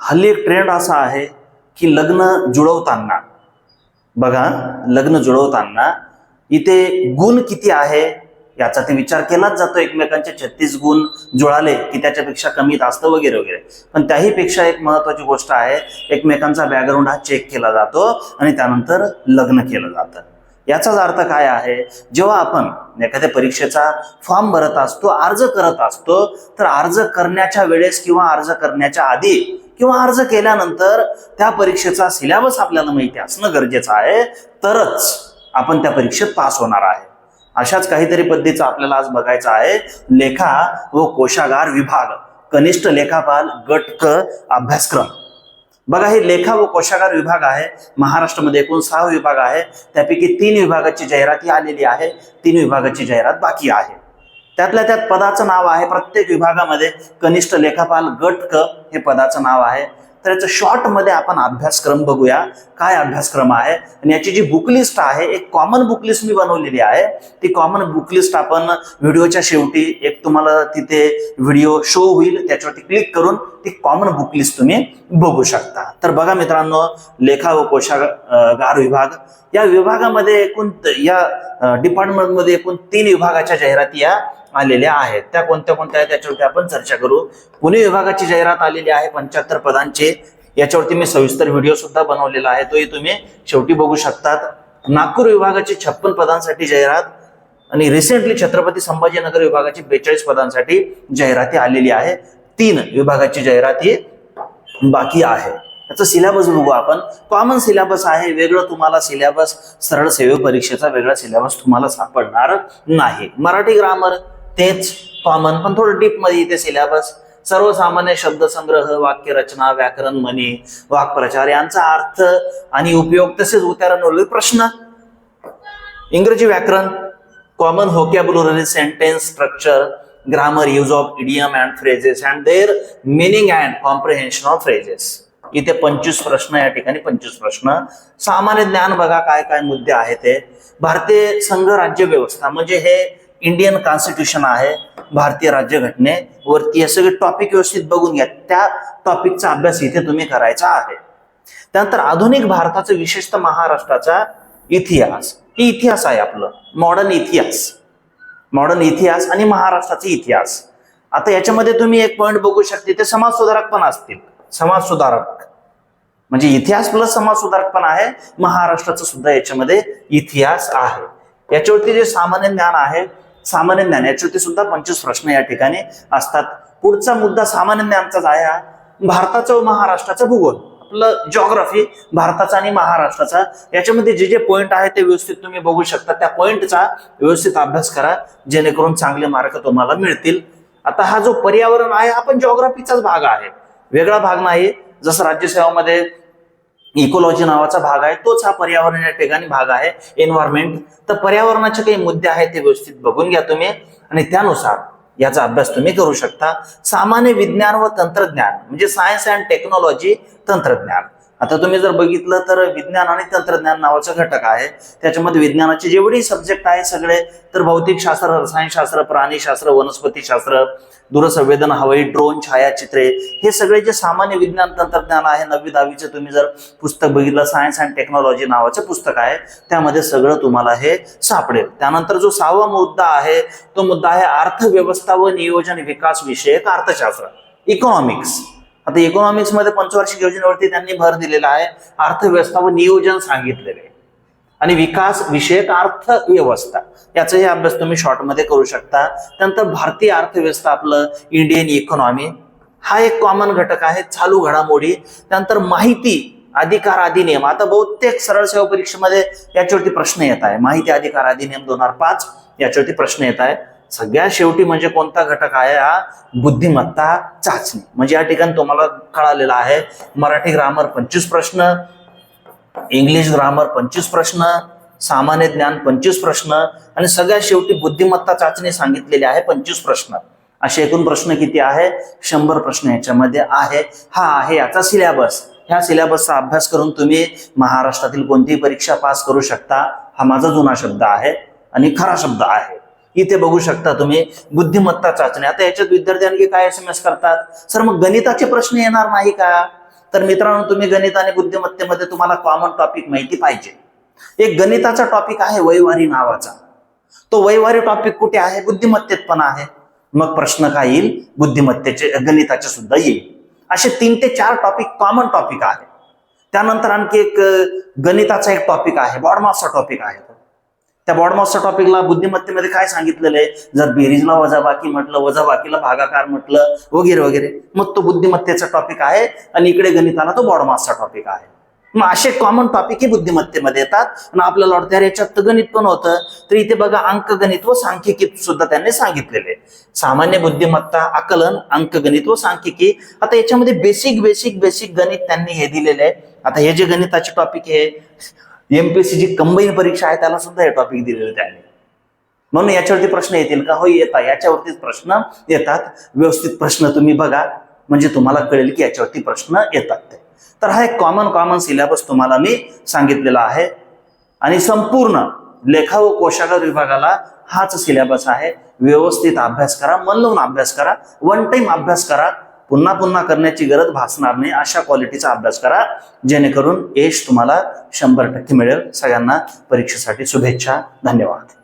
हल्ली एक ट्रेंड असा आहे की लग्न जुळवताना बघा लग्न जुळवताना इथे गुण किती आहे याचा ते विचार केलाच जातो. एकमेकांचे छत्तीस गुण जुळाले की त्याच्यापेक्षा कमी असतं वगैरे वगैरे. पण त्याही पेक्षा एक महत्वाची गोष्ट आहे एकमेकांचा बॅकग्राऊंड हा चेक केला जातो आणि त्यानंतर लग्न केलं जातं. याचाच अर्थ काय आहे? जेव्हा आपण एखाद्या परीक्षेचा फॉर्म भरत असतो अर्ज करत असतो तर अर्ज करण्याच्या वेळेस किंवा अर्ज करण्याच्या आधी किंवा अर्ज केल्यानंतर त्या परीक्षेचा सिलेबस आपल्याला माहिती असणं गरजेचं आहे. तरच आपण त्या परीक्षेत पास होणार आहे. अशाच काहीतरी पद्धतीचं आपल्याला आज बघायचं आहे. लेखा व कोशागार विभाग. कनिष्ठ लेखापाल गट क अभ्यासक्रम. बघा हे लेखा व कोशागार विभाग आहे. महाराष्ट्रामध्ये एकूण सहा विभाग आहे. त्यापैकी तीन विभागाची जाहिरात ही आलेली आहे. तीन विभागाची जाहिरात बाकी आहे. त्यातल्या त्यात पदाचं नाव आहे प्रत्येक विभागामध्ये कनिष्ठ लेखापाल गट क हे पदाचं नाव आहे. तर याचं शॉर्टमध्ये आपण अभ्यासक्रम बघूया. काय अभ्यासक्रम आहे? आणि याची जी बुकलिस्ट आहे एक कॉमन बुकलिस्ट मी बनवलेली आहे. ती कॉमन बुकलिस्ट आपण व्हिडिओच्या शेवटी एक तुम्हाला तिथे व्हिडिओ शो होईल त्याच्यावरती क्लिक करून ती कॉमन बुकलिस्ट तुम्ही बघू शकता. तर बघा मित्रांनो लेखा व कोशागार विभाग. या विभागामध्ये एकूण या डिपार्टमेंटमध्ये एकूण तीन विभागाच्या जाहिराती या. आलेल्या आहेत. त्या कोणत्या कोणत्या आहेत त्याच्यावरती आपण चर्चा करू. पुणे विभागाची जाहिरात आलेली आहे पंच्याहत्तर पदांचे. याच्यावरती मी सविस्तर व्हिडिओ सुद्धा बनवलेला आहे. तोही तुम्ही शेवटी बघू शकतात. नागपूर विभागाची छप्पन पदांसाठी जाहिरात आणि रिसेंटली छत्रपती संभाजीनगर विभागाची बेचाळीस पदांसाठी जाहिराती आलेली आहे. तीन विभागाची जाहिराती बाकी आहे. त्याचा सिलेबस बघू आपण. कॉमन सिलेबस आहे. वेगळं तुम्हाला सिलेबस सरळ सेवे परीक्षेचा वेगळा सिलेबस तुम्हाला सापडणार नाही. मराठी ग्रामर तेच कॉमन पण थोडं डीपमध्ये इथे सिलेबस सर्वसामान्य शब्दसंग्रह वाक्यरचना व्याकरण म्हणी वाक्प्रचार यांचा अर्थ आणि उपयोग तसेच उतारण प्रश्न. इंग्रजी व्याकरण common vocabulary sentence structure grammar use of idiom and phrases and their meaning and comprehension of phrases इथे पंचवीस प्रश्न या ठिकाणी पंचवीस प्रश्न. सामान्य ज्ञान बघा काय काय मुद्दे आहेत ते. भारतीय संघ राज्य व्यवस्था म्हणजे हे इंडियन कॉन्स्टिट्यूशन आहे भारतीय राज्यघटनेवरती हे सगळे टॉपिक व्यवस्थित बघून घ्या. त्या टॉपिकचा अभ्यास इथे तुम्ही करायचा आहे. त्यानंतर आधुनिक भारताचा विशेषतः महाराष्ट्राचा इतिहास. हे इतिहास आहे आपलं. मॉडर्न इतिहास. मॉडर्न इतिहास आणि महाराष्ट्राचा इतिहास. आता याच्यामध्ये तुम्ही एक पॉईंट बघू शकते ते समाज सुधारक पण असतील. समाजसुधारक. म्हणजे इतिहास प्लस समाजसुधारक पण आहे महाराष्ट्राचा सुद्धा याच्यामध्ये इतिहास आहे. याच्यावरती जे सामान्य ज्ञान आहे सामान्य ज्ञान याच्यावरती सुद्धा पंचवीस प्रश्न या ठिकाणी असतात. पुढचा मुद्दा सामान्य ज्ञानचा आहे हा भारताचा व महाराष्ट्राचा भूगोल. आपलं जॉग्राफी भारताचा आणि महाराष्ट्राचा. याच्यामध्ये जे जे पॉईंट आहे ते व्यवस्थित तुम्ही बघू शकता. त्या पॉईंटचा व्यवस्थित अभ्यास करा जेणेकरून चांगले मार्क तुम्हाला मिळतील. आता हा जो पर्यावरण आहे हा पण जॉग्राफीचाच भाग आहे. वेगळा भाग नाही जसं राज्यसेवामध्ये इकोलॉजी नावाचा भाग आहे. तोच हा पर्यावरण या ठिकाणी भाग आहे एन्व्हायरमेंट तर पर्यावरणाचे काही मुद्दे आहेत ते व्यवस्थित बघून घ्या तुम्ही. आणि त्यानुसार याचा अभ्यास तुम्ही करू शकता. सामान्य विज्ञान व तंत्रज्ञान म्हणजे सायन्स अँड टेक्नॉलॉजी तंत्रज्ञान. आता तुम्ही जर बघितलं तर विज्ञान आणि तंत्रज्ञान नावाचा घटक आहे. त्याच्यामध्ये विज्ञानाचे जेवढे सब्जेक्ट आहे सगळे तर भौतिकशास्त्र रसायनशास्त्र प्राणीशास्त्र वनस्पतीशास्त्र दूरसंवेदन हवाई ड्रोन छायाचित्रे हे सगळे जे सामान्य विज्ञान तंत्रज्ञान आहे नववी दहावीचे तुम्ही जर पुस्तक बघितलं सायन्स अँड टेक्नॉलॉजी नावाचं पुस्तक आहे त्यामध्ये सगळं तुम्हाला हे सापडेल. त्यानंतर जो सहावा मुद्दा आहे तो मुद्दा आहे अर्थव्यवस्था व नियोजन विकास विषयक अर्थशास्त्र इकॉनॉमिक्स आता इकॉनॉमिक्समध्ये पंचवार्षिक योजनेवरती त्यांनी भर दिलेला आहे. अर्थव्यवस्था व नियोजन सांगितलेले आहे. आणि विकास विषयक अर्थव्यवस्था याचाही अभ्यास तुम्ही शॉर्टमध्ये करू शकता. त्यानंतर भारतीय अर्थव्यवस्था आपलं इंडियन इकॉनॉमी हा एक कॉमन घटक आहे चालू घडामोडी. त्यानंतर माहिती अधिकार अधिनियम आता बहुतेक सरळ सेवा परीक्षेमध्ये याच्यावरती प्रश्न येत आहे. माहिती अधिकार अधिनियम दोन हजार पाच याच्यावरती प्रश्न येत आहे. सगळ्यात शेवटी म्हणजे कोणता घटक आहे हा? बुद्धिमत्ता चाचणी. म्हणजे या ठिकाणी तुम्हाला कळालेला आहे. मराठी ग्रामर पंचवीस प्रश्न इंग्लिश ग्रामर पंचवीस प्रश्न सामान्य ज्ञान पंचवीस प्रश्न आणि सगळ्यात शेवटी बुद्धिमत्ता चाचणी सांगितलेली आहे पंचवीस प्रश्न. असे एकूण प्रश्न किती आहे? शंभर प्रश्न याच्यामध्ये आहे. हा आहे याचा सिलेबस ह्या सिलेबसचा अभ्यास करून तुम्ही महाराष्ट्रातील कोणतीही परीक्षा पास करू शकता. हा माझा जुना शब्द आहे आणि खरा शब्द आहे. इथे बघू शकता तुम्ही बुद्धिमत्ता चाचणी आता याच्यात विद्यार्थी आणखी काय एस एम एस करतात? सर मग गणिताचे प्रश्न येणार नाही का? तर मित्रांनो तुम्ही गणित आणि बुद्धिमत्तेमध्ये तुम्हाला कॉमन टॉपिक माहिती पाहिजे. एक गणिताचा टॉपिक आहे वैवारी नावाचा. तो वैवारी टॉपिक कुठे आहे? बुद्धिमत्तेत पण आहे. मग प्रश्न काय येईल? बुद्धिमत्तेचे गणिताचे सुद्धा येईल. असे तीन ते चार टॉपिक कॉमन टॉपिक आहे. त्यानंतर आणखी एक गणिताचा एक टॉपिक आहे. बॉडमासचा टॉपिक आहे तो. त्या बॉडमासच्या टॉपिकला बुद्धिमत्तेमध्ये काय सांगितलेलं आहे? जर बेरीजला वजाबाकी म्हटलं वजाबाकीला भागाकार म्हटलं वगैरे वगैरे. मग तो बुद्धिमत्तेचा टॉपिक आहे आणि इकडे गणिताला तो बॉडमासचा टॉपिक आहे. मग असे कॉमन टॉपिक ही बुद्धिमत्तेमध्ये येतात आणि आपल्याला वाटतं "अरे, याच्यात गणित पण होतं. तर इथे बघा अंकगणित व सांख्यिकी सुद्धा त्यांनी सांगितलेले सामान्य बुद्धिमत्ता आकलन अंकगणित व सांख्यिकी. आता याच्यामध्ये बेसिक बेसिक बेसिक गणित त्यांनी हे दिलेले आहे. आता हे जे गणिताचे टॉपिक आहे एमपीएससी जी कंबाईन परीक्षा आहे त्याला सुद्धा हे टॉपिक दिलेले त्यांनी. म्हणून याच्यावरती प्रश्न येतील का? हो येता याच्यावरतीच प्रश्न येतात. व्यवस्थित प्रश्न तुम्ही बघा. म्हणजे तुम्हाला कळेल की याच्यावरती प्रश्न येतात ते. तर हा एक कॉमन कॉमन सिलेबस तुम्हाला मी सांगितलेला आहे. आणि संपूर्ण लेखा व कोशागार विभागाला हाच सिलेबस आहे. व्यवस्थित अभ्यास करा मन लावून अभ्यास करा वन टाइम अभ्यास करा. पुन्हा पुन्हा करण्याची गरज भासणार नाही. अशा क्वालिटीचा अभ्यास करा. जेणेकरून यश तुम्हाला शंभर टक्के मिळेल. सगळ्यांना परीक्षेसाठी शुभेच्छा. धन्यवाद.